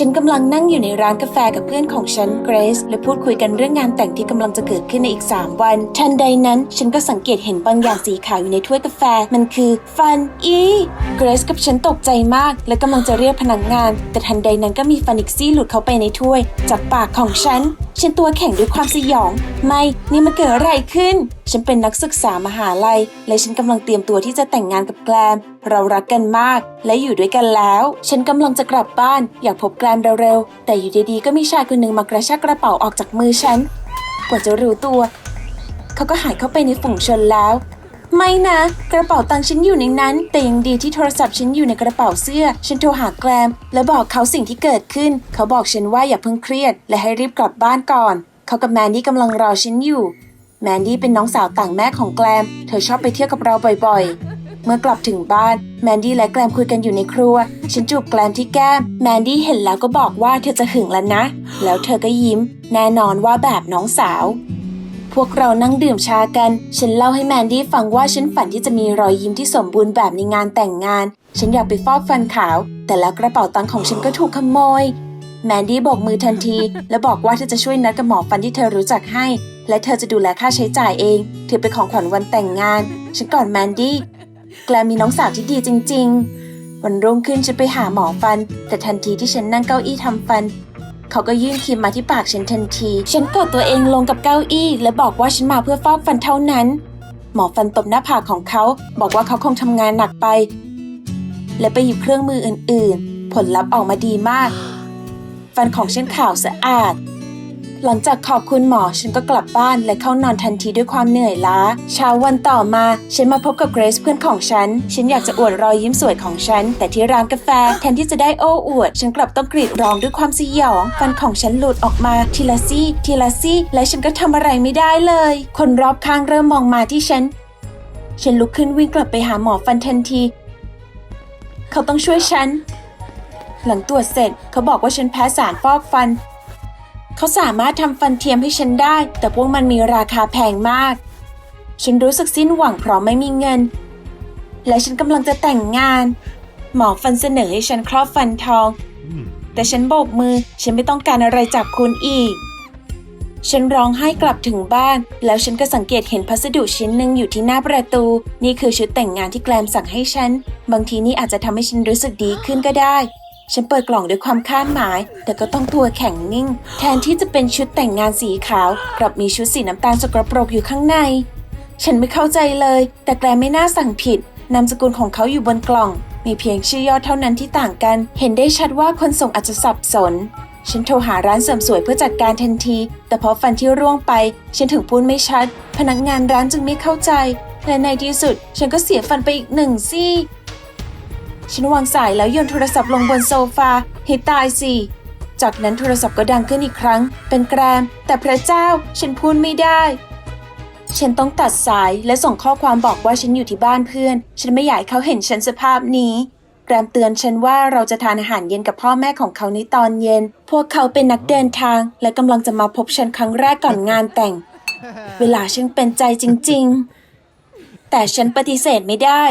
ฉันกำลังนั่งอยู่ในร้านกาแฟกับเพื่อนของฉันเกรซและพูดคุยกันเรื่องงานแต่งที่กำลังจะเกิดขึ้นในอีก 3 วัน ทันใดนั้น ฉันก็สังเกตเห็นบางอย่างสีขาวอยู่ในถ้วยกาแฟ มันคือฟันอีเกรซกับฉันตกใจมาก และกำลังจะเรียกพนักงาน แต่ทันใดนั้นก็มีฟันอีกซี่หลุดเข้าไปในถ้วย จากปากของฉัน ฉันตัวแข็งด้วยความสยอง ไม่ นี่มันเกิดอะไรขึ้น ฉันเป็นนักศึกษามหาลัย และฉันกำลังเตรียมตัวที่จะแต่งงานกับแกลม เรารักกันมาก และอยู่ด้วยกันแล้ว ฉันกำลังจะกลับบ้าน อยากพบแกลมเร็วๆ แต่อยู่ดีๆ ก็มีชายคนหนึ่งมากระชากกระเป๋าออกจากมือฉัน กว่าจะรู้ตัว เขาก็หายเข้าไปในฝูงชนแล้ว ไม่นะ กระเป๋าตังค์ฉันอยู่ในนั้น แต่ยังดีที่โทรศัพท์ฉันอยู่ในกระเป๋าเสื้อ ฉันโทรหาแกรมและบอกเขาสิ่งที่เกิดขึ้น เขาบอกฉันว่าอย่าเพิ่งเครียด และให้รีบกลับบ้านก่อน เขากับแมนดี้กำลังรอฉันอยู่ แมนดี้เป็นน้องสาวต่างแม่ของแกรมเธอชอบไปเที่ยวกับเราบ่อยๆ เมื่อกลับถึงบ้าน แมนดี้และแกรมคุยกันอยู่ในครัว ฉันจูบแกรมที่แก้ม แมนดี้เห็นแล้วก็บอกว่าเธอจะหึงแล้วนะ แล้วเธอก็ยิ้ม แน่นอนว่าแบบน้องสาว พวกเรานั่งดื่มชากัน ฉันเล่าให้แมนดี้ฟังว่าฉันฝันที่จะมีรอยยิ้มที่สมบูรณ์แบบในงานแต่งงาน ฉันอยากไปฟอกฟันขาว แต่แล้วกระเป๋าตังค์ของฉันก็ถูกขโมยแมนดี้โบกมือทันที และบอกว่าเธอจะช่วยนัดกับหมอฟันที่เธอรู้จักให้ และเธอจะดูแลค่าใช้จ่ายเอง ถือเป็นของขวัญวันแต่งงาน ฉันก่อนแมนดี้ แกลมีน้องสาวที่ดีจริง ๆ วันรุ่งขึ้นฉันไปหาหมอฟัน แต่ทันทีที่ฉันนั่งเก้าอี้ทำฟัน เขาก็ยื่นครีมมาที่ปากฉันทันที ฉันกดตัวเองลงกับเก้าอี้ และบอกว่าฉันมาเพื่อฟอกฟันเท่านั้น หมอฟันตบหน้าผากของเขา บอกว่าเขาคงทำงานหนักไป และไปหยิบเครื่องมืออื่น ๆ ผลลัพธ์ออกมาดีมาก ฟันของฉันขาวสะอาด หลังจากขอบคุณหมอฉันก็กลับบ้านและเข้านอนทันทีด้วยความเหนื่อยล้า เช้าวันต่อมาฉันมาพบกับเกรซเพื่อนของฉัน ฉันอยากจะอวดรอยยิ้มสวยของฉัน แต่ที่ร้านกาแฟแทนที่จะได้โอ้อวด ฉันกลับต้องกรีดร้องด้วยความสยอง ฟันของฉันหลุดออกมาทีละซี่ทีละซี่และฉันก็ทำอะไรไม่ได้เลย คนรอบข้างเริ่มมองมาที่ฉัน ฉันลุกขึ้นวิ่งกลับไปหาหมอฟันทันที เขาต้องช่วยฉัน หลังตรวจเสร็จเขาบอกว่าฉันแพ้สารฟอกฟัน เขาสามารถทำฟันเทียมให้ฉันได้ แต่พวกมันมีราคาแพงมาก ฉันรู้สึกสิ้นหวังเพราะไม่มีเงิน และฉันกำลังจะแต่งงาน หมอฟันเสนอให้ฉันครอบฟันทอง แต่ฉันโบกมือ ฉันไม่ต้องการอะไรจากคุณอีก ฉันร้องไห้กลับถึงบ้าน แล้วฉันก็สังเกตเห็นพัสดุชิ้นหนึ่งอยู่ที่หน้าประตู นี่คือชุดแต่งงานที่แกลมสั่งให้ฉัน บางทีนี่อาจจะทำให้ฉันรู้สึกดีขึ้นก็ได้ ฉันเปิดกล่องด้วยความคาดหมาย แต่ก็ต้องตัวแข็งนิ่ง แทนที่จะเป็นชุดแต่งงานสีขาว กลับมีชุดสีน้ำตาลสกปรกอยู่ข้างใน ฉันไม่เข้าใจเลย แต่แกลไม่น่าสั่งผิด นามสกุลของเขาอยู่บนกล่อง มีเพียงชื่อย่อเท่านั้นที่ต่างกัน เห็นได้ชัดว่าคนส่งอาจจะสับสน ฉันโทรหาร้านเสริมสวยเพื่อจัดการทันที แต่พราะฟันที่ร่วงไป ฉันถึงพูดไม่ชัด พนักงานร้านจึงไม่เข้าใจ และในที่สุด ฉันก็เสียฟันไปอีกหนึ่งซี่ ฉันวางสายแล้วโยนโทรศัพท์ลงบนโซฟาให้ตายสิ จากนั้นโทรศัพท์ก็ดังขึ้นอีกครั้ง เป็นแกรม แต่พระเจ้าฉันพูดไม่ได้ ฉันต้องตัดสายและส่งข้อความบอกว่าฉันอยู่ที่บ้านเพื่อน ฉันไม่อยากให้เขาเห็นฉันสภาพนี้ แกรมเตือนฉันว่าเราจะทานอาหารเย็นกับพ่อแม่ของเขาในตอนเย็น พวกเขาเป็นนักเดินทาง และกำลังจะมาพบฉันครั้งแรกก่อนงานแต่ง เวลาช่างเป็นใจจริง ๆ แต่ฉันปฏิเสธไม่ได้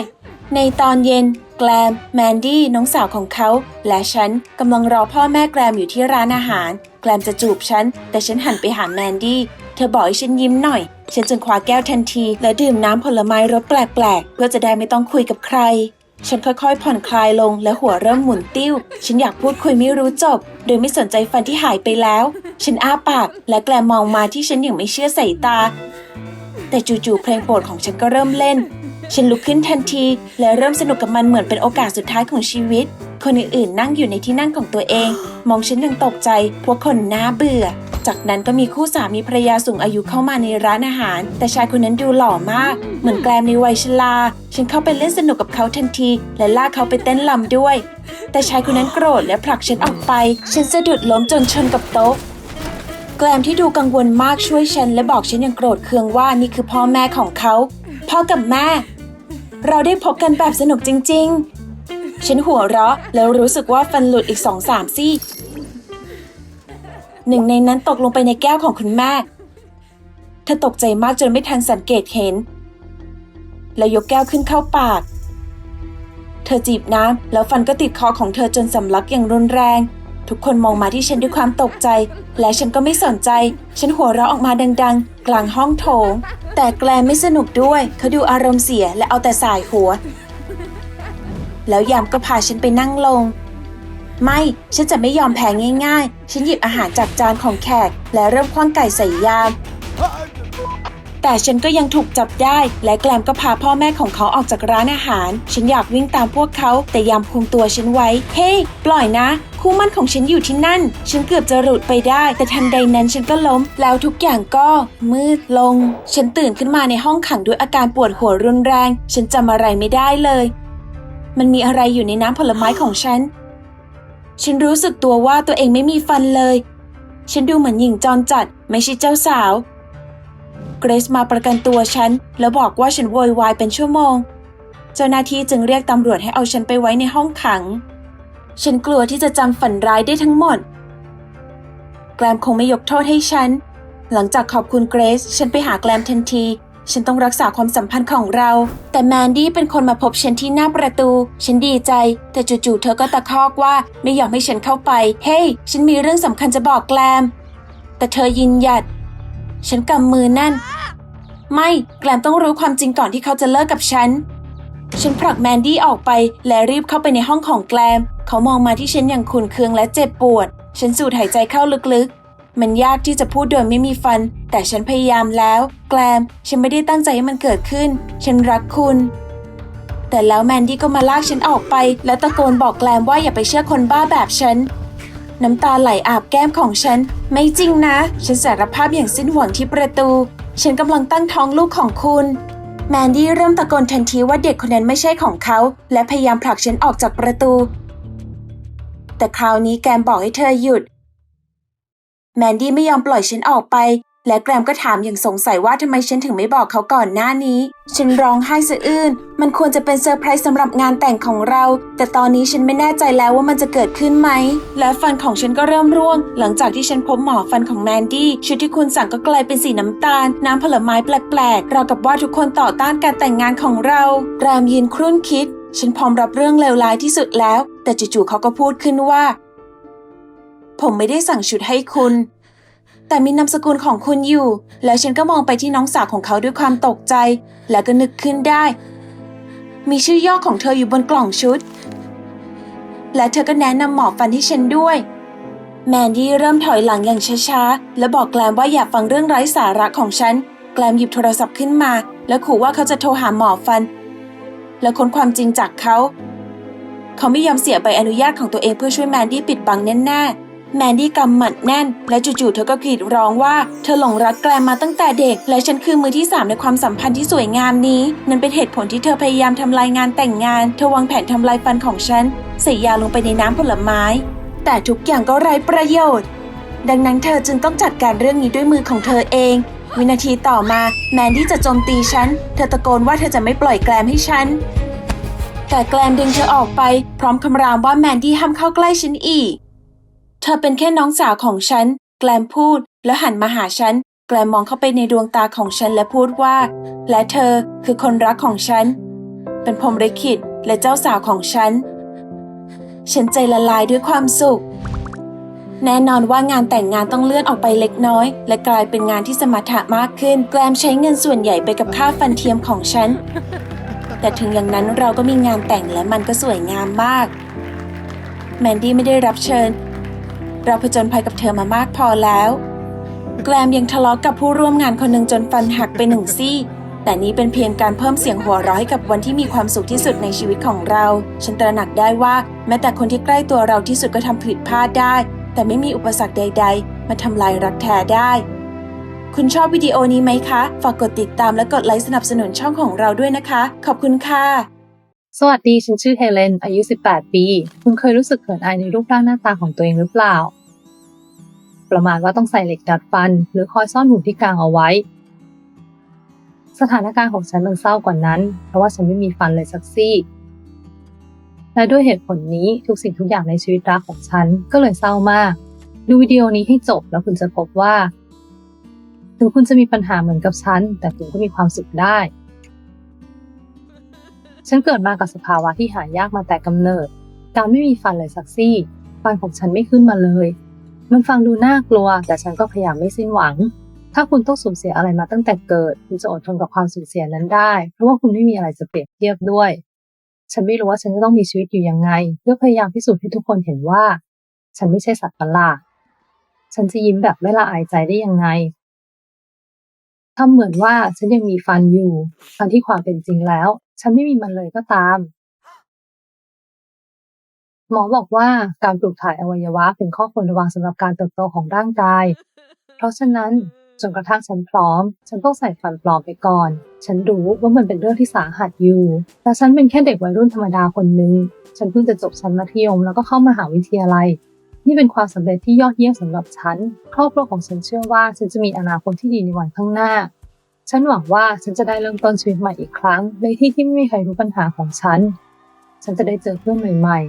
ในตอนเย็น แกรมแมนดี้ น้องสาวของเขา และฉันกำลังรอพ่อแม่แกรมอยู่ที่ร้านอาหาร แกรมจะจูบฉัน แต่ฉันหันไปหาแมนดี้ เธอบอกให้ฉันยิ้มหน่อย ฉันจึงคว้าแก้วทันที และดื่มน้ำผลไม้รสแปลกๆ เพื่อจะได้ไม่ต้องคุยกับใคร ฉันค่อยๆ ผ่อนคลายลงและหัวเริ่มหมุนติ้ว ฉันอยากพูดคุยไม่รู้จบ โดยไม่สนใจฟันที่หายไปแล้ว ฉันอ้าปาก และแกลมมองมาที่ฉันอย่างไม่เชื่อสายตา แต่จู่ๆเพลงโปรดของฉันก็เริ่มเล่น ฉันลุกขึ้นทันที และเริ่มสนุกกับมันเหมือนเป็นโอกาสสุดท้ายของชีวิต คนอื่นๆนั่งอยู่ในที่นั่งของตัวเอง มองฉันอย่างตกใจ พวกคนน่าเบื่อ จากนั้นก็มีคู่สามีภรรยาสูงอายุเข้ามาในร้านอาหาร แต่ชายคนนั้นดูหล่อมาก เหมือนแกลมในวัยชราฉันเข้าไปเล่นสนุกกับเขาทันที และลากเขาไปเต้นลำด้วย แต่ชายคนนั้นโกรธและผลักฉันออกไป ฉันสะดุดล้มจนชนกับโต๊ะแกลมที่ดูกังวลมากช่วยฉันและบอกฉันอย่างโกรธเคืองว่านี่คือพ่อแม่ของเขา พ่อกับแม่ เราได้พบกันแบบสนุกจริง ๆ ฉันหัวเราะแล้วรู้สึกว่าฟันหลุดอีกสองสามซี่ หนึ่งในนั้นตกลงไปในแก้วของคุณแม่ เธอตกใจมากจนไม่ทันสังเกตเห็น แล้วยกแก้วขึ้นเข้าปาก เธอจีบน้ำแล้วฟันก็ติดคอของเธอจนสำลักอย่างรุนแรง ทุกคนมองมาที่ฉันด้วยความตกใจ และฉันก็ไม่สนใจ ฉันหัวเราะออกมาดัง ๆ กลางห้องโถง แต่แกลนไม่สนุกด้วย เขาดูอารมณ์เสียและเอาแต่สายหัว แล้วยามก็พาฉันไปนั่งลง ไม่ ฉันจะไม่ยอมแพ้ง่ายๆ ฉันหยิบอาหารจากจานของแขก และเริ่มคว้างไก่ใส่ยาม แต่ฉันก็ยังถูกจับได้ และแกลมก็พาพ่อแม่ของเขาออกจากร้านอาหาร ฉันอยากวิ่งตามพวกเขาแต่ยามคุมตัวฉันไว้ เฮ้ปล่อยนะ คู่มั่นของฉันอยู่ที่นั่น ฉันเกือบจะหลุดไปได้ แต่ทันใดนั้นฉันก็ล้ม แล้วทุกอย่างก็มืดลง ฉันตื่นขึ้นมาในห้องขังด้วยอาการปวดหัวรุนแรง ฉันจำอะไรไม่ได้เลย มันมีอะไรอยู่ในน้ำผลไม้ของฉัน ฉันรู้สึกตัวว่าตัวเองไม่มีฟันเลย ฉันดูเหมือนหญิงจรจัด ไม่ใช่เจ้าสาว เกรซมาประกันตัวฉัน แล้วบอกว่าฉันโวยวายเป็นชั่วโมง เจ้าหน้าที่จึงเรียกตำรวจให้เอาฉันไปไว้ในห้องขัง ฉันกลัวที่จะจำฝันร้ายได้ทั้งหมด แกรมคงไม่ยกโทษให้ฉัน หลังจากขอบคุณเกรซฉันไปหาแกรมทันที ฉันต้องรักษาความสัมพันธ์ของเรา แต่แมนดี้เป็นคนมาพบฉันที่หน้าประตู ฉันดีใจ แต่จู่ๆเธอก็ตะคอกว่าไม่อยอมให้ฉันเข้าไป เฮ้ยฉันมีเรื่องสำคัญจะบอกแกรมแต่เธอยินหยัด ฉันกำมือแน่น ไม่แกรมต้องรู้ความจริงก่อนที่เขาจะเลิกกับฉัน ฉันผลักแมนดี้ออกไปและรีบเข้าไปในห้องของแกลม เขามองมาที่ฉันอย่างขุนเคืองและเจ็บปวด ฉันสูดหายใจเข้าลึกๆ มันยากที่จะพูดโดยไม่มีฟัน แต่ฉันพยายามแล้ว แกลม ฉันไม่ได้ตั้งใจให้มันเกิดขึ้น ฉันรักคุณแต่แล้วแมนดี้ก็มาลากฉันออกไป และตะโกนบอกแกลมว่าอย่าไปเชื่อคนบ้าแบบฉัน น้ำตาไหลอาบแก้มของฉัน ไม่จริงนะ ฉันสารภาพอย่างสิ้นหวังที่ประตู ฉันกำลังตั้งท้องลูกของคุณ แมนดี้เริ่มตะโกนทันทีว่าเด็กคนนั้นไม่ใช่ของเขา และพยายามผลักฉันออกจากประตู แต่คราวนี้แกมบอกให้เธอหยุด แมนดี้ไม่ยอมปล่อยฉันออกไป และแกรมก็ถามอย่างสงสัยว่าทำไมฉันถึงไม่บอกเขาก่อนหน้านี้ ฉันร้องไห้สะอื้น มันควรจะเป็นเซอร์ไพรส์สำหรับงานแต่งของเรา แต่ตอนนี้ฉันไม่แน่ใจแล้วว่ามันจะเกิดขึ้นไหม และฟันของฉันก็เริ่มร่วง หลังจากที่ฉันพบหมอฟันของแมนดี้ ชุดที่คุณสั่งก็กลายเป็นสีน้ำตาล น้ำผลไม้แปลกๆราวกับว่าทุกคนต่อต้านการแต่งงานของเรา แกรมยืนครุ่นคิด ฉันพร้อมรับเรื่องเลวร้ายที่สุดแล้ว แต่จู่ๆเขาก็พูดขึ้นว่า ผมไม่ได้สั่งชุดให้คุณ แต่มีนามสกุลของคุณอยู่ แล้วฉันก็มองไปที่น้องสาวของเขาด้วยความตกใจ แล้วก็นึกขึ้นได้ มีชื่อย่อของเธออยู่บนกล่องชุด และเธอก็แนะนำหมอฟันให้ฉันด้วย แมนดี้เริ่มถอยหลังอย่างช้าๆ และบอกแกลมว่าอย่าฟังเรื่องไร้สาระของฉัน แกลมหยิบโทรศัพท์ขึ้นมา และขู่ว่าเขาจะโทรหาหมอฟัน และค้นความจริงจากเขา เขาไม่ยอมเสียใบอนุญาตของตัวเองเพื่อช่วยแมนดี้ปิดบังแน่ๆ แมนดี้กำหมัดแน่น และจู่ๆเธอก็กรีดร้องว่าเธอหลงรักแกลมมาตั้งแต่เด็ก และฉันคือมือที่สามในความสัมพันธ์ที่สวยงามนี้ นั่นเป็นเหตุผลที่เธอพยายามทำลายงานแต่งงานเธอวางแผนทำลายฟันของฉันใส่ยาลงไปในน้ำผลไม้ แต่ทุกอย่างก็ไร้ประโยชน์ ดังนั้นเธอจึงต้องจัดการเรื่องนี้ด้วยมือของเธอเอง วินาทีต่อมาแมนดี้จะโจมตีฉัน เธอตะโกนว่าเธอจะไม่ปล่อยแกลมให้ฉันแต่แกลมดึงเธอออกไป พร้อมคำรามว่าแมนดี้ห้ามเข้าใกล้ฉันอีก ธอเป็นแค่น้องสาวของฉัน แกลมพูด แล้วหันมาหาฉัน แกลมมองเข้าไปในดวงตาของฉันและพูดว่า และเธอคือคนรักของฉัน เป็นพรมลิขิตและเจ้าสาวของฉัน ฉันใจละลายด้วยความสุข แน่นอนว่างานแต่งงานต้องเลื่อนออกไปเล็กน้อย และกลายเป็นงานที่สมรรถะมากขึ้น แกลมใช้เงินส่วนใหญ่ไปกับค่าฟันเทียมของฉัน แต่ถึงอย่างนั้นเราก็มีงานแต่งและมันก็สวยงามมาก แมนดี้ไม่ได้รับเชิญ เราผจญภัยกับเธอมามากพอแล้ว แกลมยังทะเลาะกับผู้ร่วมงานคนหนึ่งจนฟันหักไปหนึ่งซี่ แต่นี้เป็นเพียงการเพิ่มเสียงหัวเราะให้กับวันที่มีความสุขที่สุดในชีวิตของเรา ฉันตระหนักได้ว่าแม้แต่คนที่ใกล้ตัวเราที่สุดก็ทำผิดพลาดได้ แต่ไม่มีอุปสรรคใด ๆ มาทำลายรักแท้ได้ คุณชอบวิดีโอนี้ไหมคะ ฝากกดติดตามและกดไลค์สนับสนุนช่องของเราด้วยนะคะ ขอบคุณค่ะ สวัสดี ฉันชื่อเฮเลน อายุ 18 ปี คุณเคยรู้สึกเขินอายในรูปร่างหน้าตาของตัวเองหรือเปล่า ประมาณว่าต้องใส่เหล็กดัดฟัน หรือคอยซ่อนหูที่กลางเอาไว้ สถานการณ์ของฉันมันเศร้ากว่านั้น เพราะว่าฉันไม่มีฟันเลยสักซี่ และด้วยเหตุผลนี้ทุกสิ่งทุกอย่างในชีวิตรักของฉันก็เลยเศร้ามาก ดูวิดีโอนี้ให้จบแล้วคุณจะพบว่า ถึงคุณจะมีปัญหาเหมือนกับฉัน แต่คุณก็มีความสุขได้ ฉันเกิดมากับสภาวะที่หายากมาแต่กำเนิด การไม่มีฟันเลยสักซี่ ฟันของฉันไม่ขึ้นมาเลย มันฟังดูน่ากลัว แต่ฉันก็พยายามไม่สิ้นหวัง ถ้าคุณต้องสูญเสียอะไรมาตั้งแต่เกิด คุณจะอดทนกับความสูญเสียนั้นได้ เพราะว่าคุณไม่มีอะไรจะเปรียบเทียบด้วย ฉันไม่รู้ว่าฉันจะต้องมีชีวิตอยู่ยังไง เพื่อพยายามพิสูจน์ให้ทุกคนเห็นว่า ฉันไม่ใช่สัตว์ประหลาด ฉันจะยิ้มแบบไม่ละอายใจได้ยังไงทำเหมือนว่าฉันยังมีฟันอยู่ทั้งที่ความเป็นจริงแล้ว ฉันไม่มีมันเลยก็ตาม หมอบอกว่าการปลูกถ่ายอวัยวะเป็นข้อควรระวังสำหรับการเติบโตของร่างกาย เพราะฉะนั้นจนกระทั่งฉันพร้อม ฉันต้องใส่ฟันปลอมไปก่อน ฉันรู้ว่ามันเป็นเรื่องที่สาหัสอยู่ แต่ฉันเป็นแค่เด็กวัยรุ่นธรรมดาคนหนึ่ง ฉันเพิ่งจะจบชั้นมัธยมแล้วก็เข้ามหาวิทยาลัย นี่เป็นความสำเร็จที่ยอดเยี่ยมสำหรับฉัน ครอบครัวของฉันเชื่อว่าฉันจะมีอนาคตที่ดีในวันข้างหน้า ฉันหวังว่าฉันจะได้เริ่มต้นชีวิตใหม่อีกครั้ง ในที่ที่ไม่มีใครรู้ปัญหาของฉัน ฉันจะได้เจอเพื่อนใหม่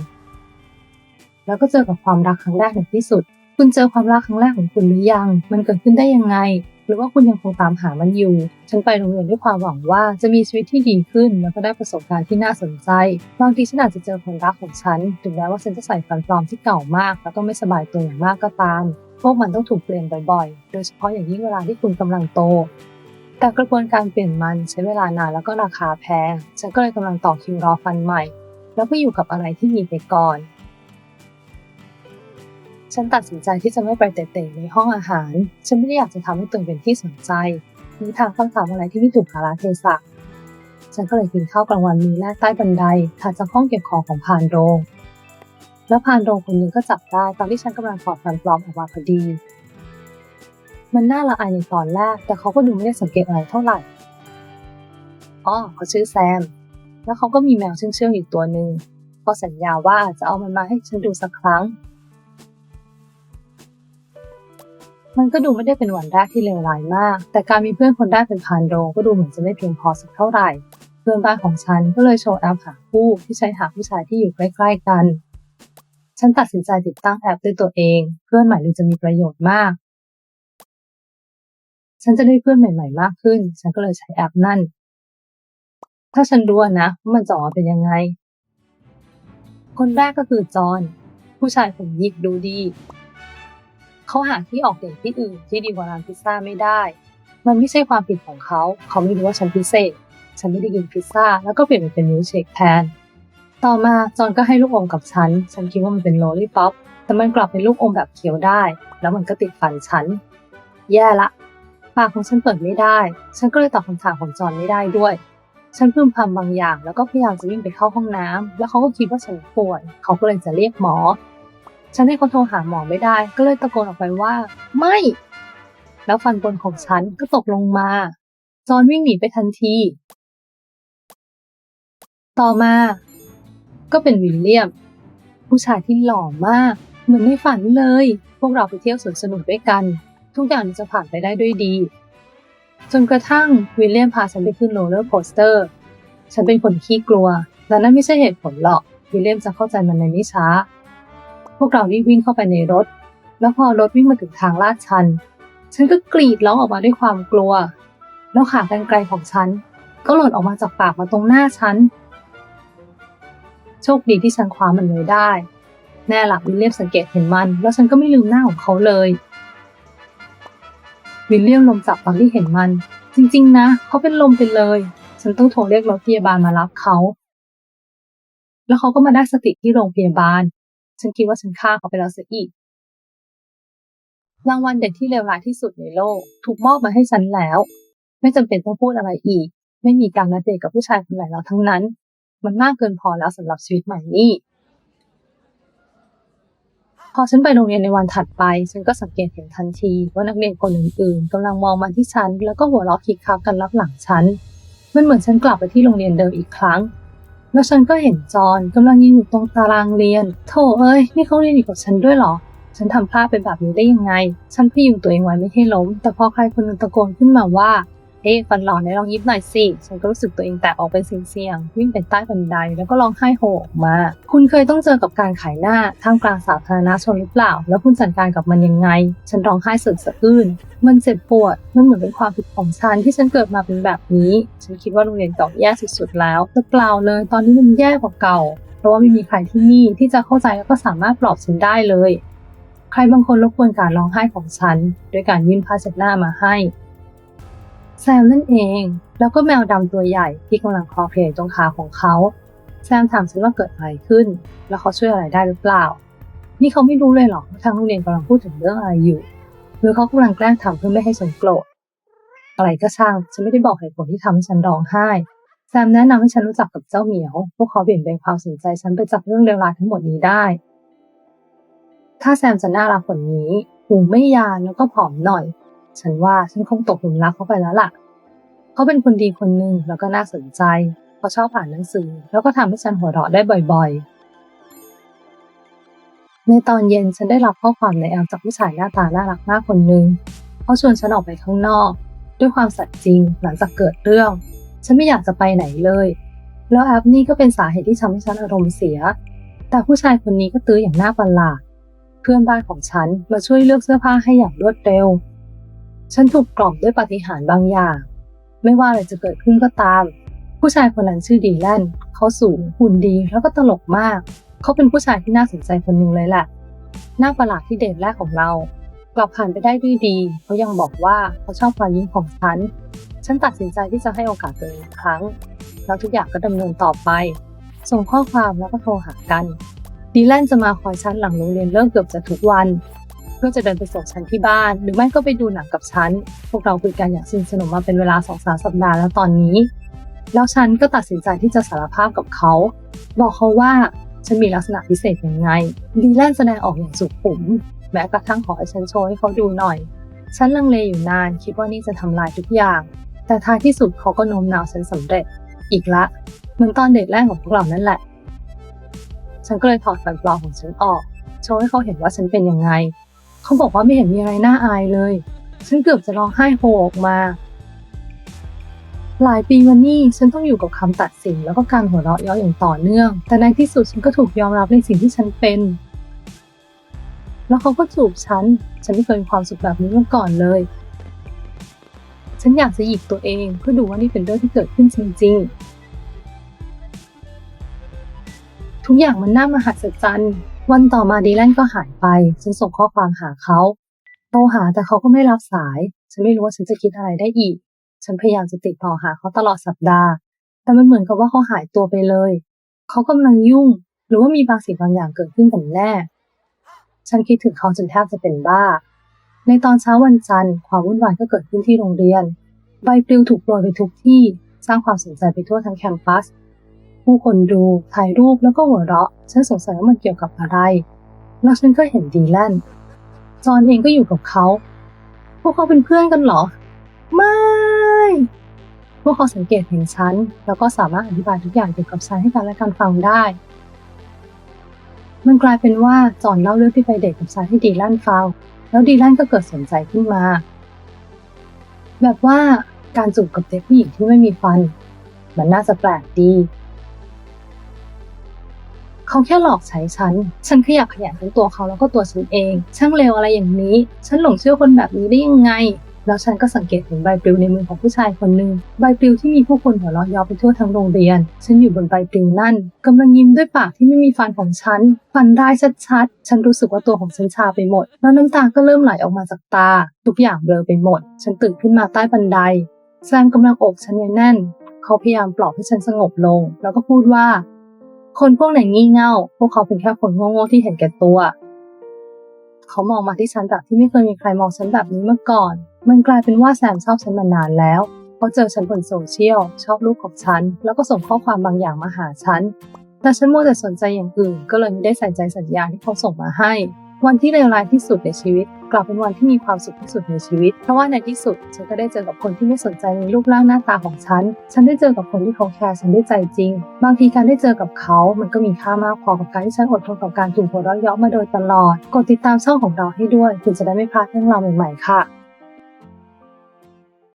ๆ แล้วก็เจอกับความรักครั้งแรกในที่สุด คุณเจอความรักครั้งแรกของคุณหรือยัง มันเกิดขึ้นได้ยังไง หรือว่าคุณยังคงตามหามันอยู่ ฉันไปโรงเรียนด้วยความหวังว่าจะมีชีวิตที่ดีขึ้น แล้วก็ได้ประสบการณ์ที่น่าสนใจ บางทีฉันอาจจะเจอคนรักของฉัน ถึงแม้ว่าฉันจะใส่ฟันปลอมที่เก่ามาก แล้วก็ไม่สบายตัวอย่างมากก็ตาม พวกมันต้องถูกเปลี่ยนบ่อยๆ โดยเฉพาะอย่างยิ่งเวลาที่คุณกำลังโต แต่กระบวนการเปลี่ยนมันใช้เวลานานแล้วก็ราคาแพง ฉันก็เลยกำลังต่อคิวรอฟันใหม่ แล้วก็อยู่กับอะไรที่มีไปก่อน ฉันตัดสินใจที่จะไม่ไปเตะๆในห้องอาหาร ฉันไม่ได้อยากจะทำให้ตัวเองเป็นที่สนใจมีทางคำถามอะไรที่ไม่ถูกกาลเทศะฉันก็เลยกินข้าวกลางวันมื้อแรกใต้บันไดถัดจากห้องเก็บของของพานโรงแล้วพานโรงคนหนึ่งก็จับได้ตอนที่ฉันกำลังถอดฟันปลอมออกมาพอดี มันน่าละอายในตอนแรก แต่เขาก็ดูไม่ได้สังเกตอะไรเท่าไหร่อ๋อเขาชื่อแซม แล้วเขาก็มีแมวเชื่องเชื่องๆอยู่ตัวหนึ่งก็สัญญาว่าจะเอามันมาให้ฉันดูสักครั้ง มันก็ดูไม่ได้เป็นวันแรกที่เลวร้ายมาก แต่การมีเพื่อนคนแรกเป็นพานโรงก็ดูเหมือนจะไม่เพียงพอสักเท่าไหร่ เพื่อนบ้านของฉันก็เลยโชว์แอปหาคู่ที่ใช้หาผู้ชายที่อยู่ใกล้ๆกัน ฉันตัดสินใจติดตั้งแอปด้วยตัวเอง เพื่อนใหม่ดูจะมีประโยชน์มาก ฉันจะได้เพื่อนใหม่ ๆ มากขึ้น ฉันก็เลยใช้แอปนั่น ถ้าฉันรู้นะว่ามันจะออกเป็นยังไง คนแรกก็คือจอห์นผู้ชายผมหยิกดูดีเขาหาที่ออกเดทที่อื่นที่ดีกว่าร้านพิซซ่าไม่ได้ มันไม่ใช่ความผิดของเขา เขาไม่รู้ว่าฉันพิเศษ ฉันไม่ได้กินพิซซ่า แล้วก็เปลี่ยนเป็นมิลค์เชคแทน ต่อมาจอห์นก็ให้ลูกอมกับฉัน ฉันคิดว่ามันเป็นโลลี่ป๊อป แต่มันกลับเป็นลูกอมแบบเคี้ยวได้ แล้วมันก็ติดฟันฉัน แย่ละ ปากของฉันเปิดไม่ได้ ฉันก็เลยตอบคำถามของจอห์นไม่ได้ด้วย ฉันพึมพำบางอย่าง แล้วก็พยายามจะวิ่งไปเข้าห้องน้ำแล้วเขาก็คิดว่าฉันป่วย เขาก็เลยจะเรียกหมอ ฉันให้เขาโทรหาหมอไม่ได้ ก็เลยตะโกนออกไปว่า ไม่ แล้วฟันบนของฉันก็ตกลงมา จอห์นวิ่งหนีไปทันที ต่อมา ก็เป็นวิลเลียม ผู้ชายที่หล่อมาก เหมือนในฝันเลย พวกเราไปเที่ยวสวนสนุกด้วยกัน ทุกอย่างจะผ่านไปได้ด้วยดี จนกระทั่งวิลเลียมพาฉันไปขึ้นโรลเลอร์โคสเตอร์ฉันเป็นคนขี้กลัว และนั่นไม่ใช่เหตุผลหรอกวิลเลียมจะเข้าใจมันในไม่ช้า พวกเรารีบวิ่งเข้าไปในรถ แล้วพอรถวิ่งมาถึงทางลาดชัน ฉันก็กรีดร้องออกมาด้วยความกลัว แล้วขากรรไกรของฉัน ก็หล่นออกมาจากปากมาตรงหน้าฉัน โชคดีที่ฉันคว้ามันไว้ได้ แน่หลับวิลเลียมสังเกตเห็นมัน แล้วฉันก็ไม่ลืมหน้าของเขาเลย วิลเลียมลมจับตอนที่เห็นมัน จริงๆ นะเขาเป็นลมไปเลย ฉันต้องโทรเรียกรถพยาบาลมารับเขาแล้วเขาก็มาได้สติที่โรงพยาบาล ฉันคิดว่าฉันฆ่าเขาไปแล้วเสียอีก รางวัลเด็กที่เลวร้ายที่สุดในโลก ถูกมอบมาให้ฉันแล้ว ไม่จำเป็นต้องพูดอะไรอีก ไม่มีการนัดเดทกับผู้ชายคนไหนแล้วทั้งนั้น มันมากเกินพอแล้วสำหรับชีวิตใหม่นี้ พอฉันไปโรงเรียนในวันถัดไป ฉันก็สังเกตเห็นทันที ว่านักเรียนคนอื่นๆกำลังมองมาที่ฉัน แล้วก็หัวเราะคิกคักกันรับหลังฉัน มันเหมือนฉันกลับไปที่โรงเรียนเดิมอีกครั้ง แล้วฉันก็เห็นจอห์นกำลังยืนอยู่ตรงตารางเรียนโธ่เอ้ย นี่เขาเรียนอยู่กับฉันด้วยหรอ ฉันทำพลาดเป็นแบบนี้ได้ยังไง ฉันพยุงตัวเองไว้ไม่ให้ล้ม แต่พอใครคนนึงตะโกนขึ้นมาว่า ฮ้ยฟันหล่อไหนลองยิ้มหน่อยสิฉันก็รู้สึกตัวเองแตกออกเป็นเสียงๆวิ่งไปใต้บันไดแล้วก็ร้องไห้โฮออกมา คุณเคยต้องเจอกับการขายหน้าท่ามกลางสาธารณชนหรือเปล่า แล้วคุณจัดการกับมันยังไง ฉันร้องไห้สึกสะอื้นมันเจ็บปวด มันเหมือนเป็นความผิดของฉันที่ฉันเกิดมาเป็นแบบนี้ ฉันคิดว่าโรงเรียนเก่าแย่สุดๆแล้วแต่เปล่าเลย ตอนนี้มันแย่กว่าเก่าโรราะว่าไม่มีใครที่นี่ที่จะเข้าใจแล้วก็สามารถปลอบฉันได้เลย ใครบางคนรบกวนการร้องไห้ของฉัน ด้วยการยื่นผ้าเช็ดหน้ามาให้ แซมนั่นเอง แล้วก็แมวดำตัวใหญ่ที่กำลังคอเคลียร์ตรงขาของเขา แซมถามฉันว่าเกิดอะไรขึ้น แล้วเขาช่วยอะไรได้หรือเปล่า นี่เขาไม่รู้เลยเหรอว่าทางโรงเรียนกำลังพูดถึงเรื่องอะไรอยู่ หรือเขากำลังแกล้งทำเพื่อไม่ให้ฉันโกรธ อะไรก็ช่าง ฉันไม่ได้บอกเหตุผลที่ทำให้ฉันร้องไห้ แซมแนะนำให้ฉันรู้จักกับเจ้าเหมียว พวกเขาเบี่ยงเบนความสนใจฉันไปจากเรื่องเลวร้ายทั้งหมดนี้ได้ ถ้าแซมจะน่ารักกว่านี้หูไม่ยานแล้วก็ผอมหน่อย ฉันว่าฉันคงตกหลุมรักเขาไปแล้วล่ะ เขาเป็นคนดีคนหนึ่งแล้วก็น่าสนใจเขาชอบอ่านหนังสือ แล้วก็ทำให้ฉันหัวเราะได้บ่อยๆ ในตอนเย็นฉันได้รับข้อความในแอปจากผู้ชายหน้าตาน่ารักมากคนหนึ่งเขาชวนฉันออกไปข้างนอก ด้วยความสัตย์จริงหลังจากเกิดเรื่อง ฉันไม่อยากจะไปไหนเลย แล้วแอปนี่ก็เป็นสาเหตุที่ทำให้ฉันอารมณ์เสีย แต่ผู้ชายคนนี้ก็ตื้ออย่างน่าประหลาด เพื่อนบ้านของฉันมาช่วยเลือกเสื้อผ้าให้อย่างรวดเร็ว ฉันถูกกล่อมด้วยปฏิหารบางอย่าง ไม่ว่าอะไรจะเกิดขึ้นก็ตาม ผู้ชายคนนั้นชื่อดีแลนเขาสูงหุ่นดีแล้วก็ตลกมาก เขาเป็นผู้ชายที่น่าสนใจคนหนึ่งเลยแหละน่าประหลาดที่เดทแรกของเรา กลับผ่านไปได้ด้วยดี เขายังบอกว่าเขาชอบรอยยิ้มของฉัน ฉันตัดสินใจที่จะให้โอกาสตัวเองอีกครั้ง แล้วทุกอย่างก็ดำเนินต่อไป ส่งข้อความแล้วก็โทรหากัน ดีแลนจะมาคอยฉันหลังโรงเรียนเลิกเกือบจะทุกวัน เพื่อจะเดินไปส่งฉันที่บ้าน หรือไม่ก็ไปดูหนังกับฉัน พวกเราคุยกันอย่างสนิทสนมมาเป็นเวลาสองสามสัปดาห์แล้วตอนนี้ แล้วฉันก็ตัดสินใจที่จะสารภาพกับเขา บอกเขาว่าฉันมีลักษณะพิเศษยังไง ดีแลนแสดงออกอย่างสุขุม แม้กระทั่งขอให้ฉันโชว์ให้เขาดูหน่อย ฉันลังเลอยู่นานคิดว่านี่จะทำลายทุกอย่าง แต่ท้ายที่สุดเขาก็โน้มน้าวฉันสำเร็จ อีกละ เหมือนตอนเดทแรกของพวกเรานั่นแหละ ฉันก็เลยถอดแฟนปลอมของฉันออก โชว์ให้เขาเห็นว่าฉันเป็นยังไง เขาบอกว่าไม่เห็นมีอะไรน่าอายเลย ฉันเกือบจะร้องไห้โฮออกมา หลายปีมานี่ฉันต้องอยู่กับคำตัดสิน แล้วก็การหัวเราะเย้ออย่างต่อเนื่อง แต่ในที่สุดฉันก็ถูกยอมรับในสิ่งที่ฉันเป็น แล้วเขาก็จูบฉัน ฉันไม่เคยมีความสุขแบบนี้มาก่อนเลย ฉันอยากจะหยิบตัวเองเพื่อดูว่านี่เป็นเรื่องที่เกิดขึ้นจริง ๆ ทุกอย่างมันน่ามหัศจรรย์ วันต่อมาดีแลนก็หายไปฉันส่งข้อความหาเขาโทรหาแต่เขาก็ไม่รับสาย ฉันไม่รู้ว่าฉันจะคิดอะไรได้อีก ฉันพยายามจะติดต่อหาเขาตลอดสัปดาห์ แต่มันเหมือนกับว่าเขาหายตัวไปเลย เขากำลังยุ่ง หรือว่ามีบางสิ่งบางอย่างเกิดขึ้นกันแน่ฉันคิดถึงเขาจนแทบจะเป็นบ้า ในตอนเช้าวันจันทร์ความวุ่นวายก็เกิดขึ้นที่โรงเรียน ใบปลิวถูกโปรยไปทุกที่ สร้างความสนใจไปทั่วทั้งแคมปัส ผู้คนดูถ่ายรูปแล้วก็หัวเราะ ฉันสงสัยว่ามันเกี่ยวกับอะไร แล้วฉันก็เห็นดีแลนจอนเองก็อยู่กับเขา พวกเขาเป็นเพื่อนกันเหรอ ไม่ พวกเขาสังเกตเห็นฉัน แล้วก็สามารถอธิบายทุกอย่างเกี่ยวกับฉันให้กันและกันฟังได้ มันกลายเป็นว่าจอนเล่าเรื่องที่ไปเดทกับฉันให้ดีแลนฟัง แล้วดีแลนก็เกิดสนใจขึ้นมา แบบว่าการจูบกับเด็กผู้หญิงที่ไม่มีฟัน มันน่าจะแปลกดี เขาแค่หลอกใช้ฉัน ฉันขยักขยันทั้งตัวเขาแล้วก็ตัวฉันเอง ช่างเลวอะไรอย่างนี้ ฉันหลงเชื่อคนแบบนี้ได้ยังไง แล้วฉันก็สังเกตเห็นใบปลิวในมือของผู้ชายคนหนึ่งใบปลิวที่มีผู้คนหัวเราะเยอไปทั่วทั้งโรงเรียน ฉันอยู่บนใบปลิวนั่นกำลังยิ้มด้วยปากที่ไม่มีฟันของฉัน ฟันได้ชัดๆ ฉันรู้สึกว่าตัวของฉันชาไปหมด แล้วน้ำตาก็เริ่มไหลออกมาจากตา ทุกอย่างเบลอไปหมด ฉันตื่นขึ้นมาใต้บันไดแซมกำลังอบฉันไว้แน่น เขาพยายามปลอบให้ฉันสงบลง แล้วก็พูดว่า คนพวกไหนงี่เง่า พวกเขาเป็นแค่คนโง่ๆที่เห็นแก่ตัว เขามองมาที่ฉันแบบที่ไม่เคยมีใครมองฉันแบบนี้มาก่อน มันกลายเป็นว่าแซมชอบฉันมานานแล้วเขาเจอฉันบนโซเชียล ชอบรูปของฉัน แล้วก็ส่งข้อความบางอย่างมาหาฉัน แต่ฉันมัวแต่สนใจอย่างอื่น ก็เลยไม่ได้ใส่ใจสัญญาที่เขาส่งมาให้ วันที่เลวร้ายที่สุดในชีวิต กลับเป็นวันที่มีความสุขที่สุดในชีวิต เพราะว่าในที่สุดฉันก็ได้เจอกับคนที่ไม่สนใจในรูปร่างหน้าตาของฉัน ฉันได้เจอกับคนที่เขาแคร์ฉันด้วยใจจริง บางทีการได้เจอกับเขา มันก็มีค่ามากพอกับการที่ฉันอดทนกับการถูกหัวเราะเยาะมาโดยตลอด กดติดตามช่องของเราให้ด้วยถึงจะได้ไม่พลาดเรื่องราวใหม่ๆค่ะ